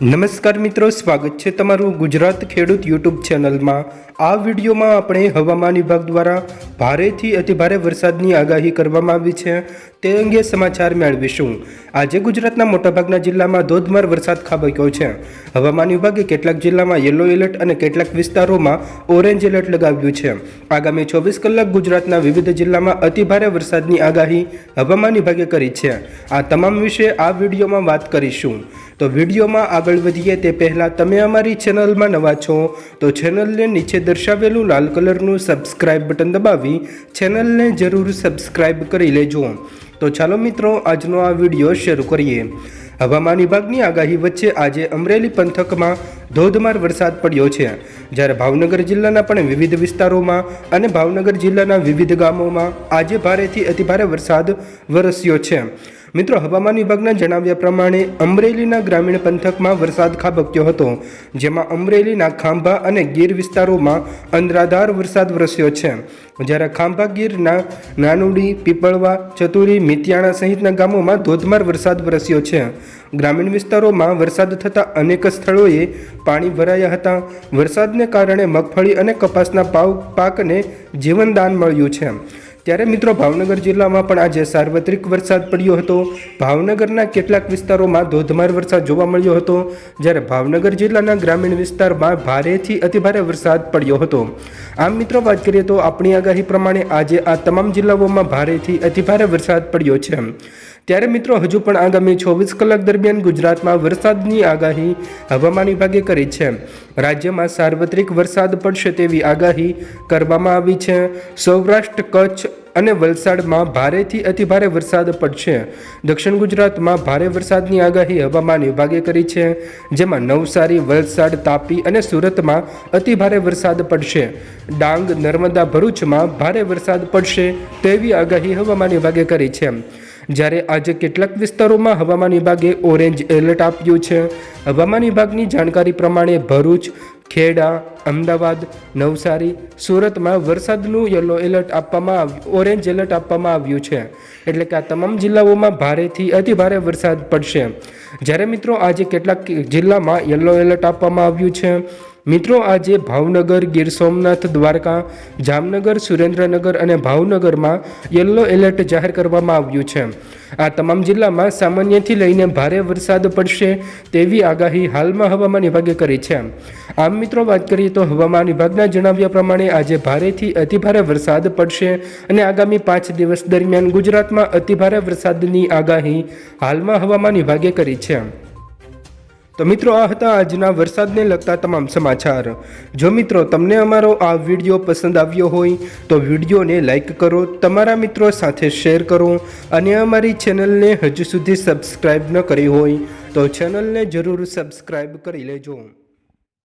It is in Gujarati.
નમસ્કાર મિત્રો સ્વાગત છે તમારું ગુજરાત ખેડૂત યુટ્યુબ ચેનલમાં. આ વિડીયોમાં આપણે હવામાન વિભાગ દ્વારા ભારેથી અતિભારે વરસાદની આગાહી કરવામાં આવી છે. તે અંગે સમાચાર મેળવીશું. આજે ગુજરાતના મોટાભાગના જિલ્લામાં ધોધમાર વરસાદ ખાબક્યો છે. હવામાન વિભાગે કેટલાક જિલ્લામાં યલો એલર્ટ અને કેટલાક વિસ્તારોમાં ઓરેન્જ એલર્ટ લગાવ્યું છે. આગામી ચોવીસ કલાક ગુજરાતના વિવિધ જિલ્લામાં અતિભારે વરસાદની આગાહી હવામાન વિભાગે કરી છે. આ તમામ વિશે આ વિડીયોમાં વાત કરીશું. તો વિડીયોમાં આગળ વધીએ તે પહેલાં તમે અમારી ચેનલમાં નવા છો તો ચેનલને નીચે દર્શાવેલું લાલ કલરનું સબસ્ક્રાઇબ બટન દબાવી ચેનલને જરૂર સબસ્ક્રાઇબ કરી લેજો. તો ચાલો મિત્રો, આજનો આ વીડિયો શરૂ કરીએ. હવામાન વિભાગની આગાહી વચ્ચે આજે અમરેલી પંથકમાં ધોધમાર વરસાદ પડ્યો છે. જ્યારે ભાવનગર જિલ્લાના પણ વિવિધ વિસ્તારોમાં અને ભાવનગર જિલ્લાના વિવિધ ગામોમાં આજે ભારેથી અતિભારે વરસાદ વરસ્યો છે. મિત્રો, હવામાન વિભાગના જણાવ્યા પ્રમાણે અમરેલીના ગ્રામીણ પંથકમાં વરસાદ ખાબક્યો હતો, જેમાં અમરેલીના ખાંભા અને ગીર વિસ્તારોમાં અંધરાધાર વરસાદ વરસ્યો છે. જ્યારે ખાંભા ગીરના નાનુડી, પીપળવા, ચતુરી, મિતિયાણા સહિતના ગામોમાં ધોધમાર વરસાદ વરસ્યો છે. ગ્રામીણ વિસ્તારોમાં વરસાદ થતાં અનેક સ્થળોએ પાણી ભરાયા હતા. વરસાદને કારણે મગફળી અને કપાસના પાક પાકને જીવનદાન મળ્યું છે. ત્યારે મિત્રો ભાવનગર જિલ્લામાં પણ આજે સાર્વત્રિક વરસાદ પડ્યો હતો. ભાવનગરના કેટલાક વિસ્તારોમાં ધોધમાર વરસાદ જોવા મળ્યો હતો. જ્યારે ભાવનગર જિલ્લાના ગ્રામીણ વિસ્તારમાં ભારેથી અતિભારે વરસાદ પડ્યો હતો. આમ મિત્રો વાત કરીએ તો આપણી આગાહી પ્રમાણે આજે આ તમામ જિલ્લાઓમાં ભારેથી અતિભારે વરસાદ પડ્યો છે. ત્યારે મિત્રો હજુ પણ આગામી ચોવીસ કલાક દરમિયાન ગુજરાતમાં વરસાદની આગાહી હવામાન વિભાગે કરી છે. રાજ્યમાં સાર્વત્રિક વરસાદ પડશે તેવી આગાહી કરવામાં આવી છે. સૌરાષ્ટ્ર, કચ્છ અને વલસાડમાં ભારેથી અતિભારે વરસાદ પડશે. દક્ષિણ ગુજરાતમાં ભારે વરસાદની આગાહી હવામાન વિભાગે કરી છે. જેમાં નવસારી, વલસાડ, તાપી અને સુરતમાં અતિભારે વરસાદ પડશે. ડાંગ, નર્મદા, ભરૂચમાં ભારે વરસાદ પડશે તેવી આગાહી હવામાન વિભાગે કરી છે. જ્યારે આજે કેટલાક વિસ્તારોમાં હવામાન વિભાગે ઓરેન્જ એલર્ટ આપ્યું છે. હવામાન વિભાગની જાણકારી પ્રમાણે ભરૂચ, ખેડા, અમદાવાદ, નવસારી, સુરતમાં વરસાદનું યલો એલર્ટ આપવામાં આવ્યું ઓરેન્જ એલર્ટ આપવામાં આવ્યું છે. એટલે કે આ તમામ જિલ્લાઓમાં ભારેથી અતિભારે વરસાદ પડશે. જ્યારે મિત્રો આજે કેટલાક જિલ્લામાં યલો એલર્ટ આપવામાં આવ્યું છે. મિત્રો, આજે ભાવનગર ગીર સોમનાથ દ્વારકા, જામનગર, સુરેન્દ્રનગર અને ભાવનગરમાં યલો એલર્ટ જાહેર કરવામાં આવ્યું છે. આ તમામ જિલ્લામાં સામાન્યથી લઈને ભારે વરસાદ પડશે તેવી આગાહી હાલમાં હવામાન વિભાગે કરી છે. આમ મિત્રો, વાત કરીએ તો હવામાન વિભાગના જણાવ્યા પ્રમાણે આજે ભારેથી અતિભારે વરસાદ પડશે અને આગામી પાંચ દિવસ દરમિયાન ગુજરાતમાં અતિભારે વરસાદની આગાહી હાલમાં હવામાન વિભાગે કરી છે. તો મિત્રો, આ હતા આજના વરસાદને લગતા તમામ સમાચાર. જો મિત્રો તમને અમારો આ વીડિયો પસંદ આવ્યો હોય, તો વિડીયોને લાઇક કરો, તમારા મિત્રો સાથે શેર કરો, અને અમારી ચેનલને હજુ સુધી સબસ્ક્રાઈબ ન કરી હોય, તો ચેનલને જરૂર સબસ્ક્રાઈબ કરી લેજો.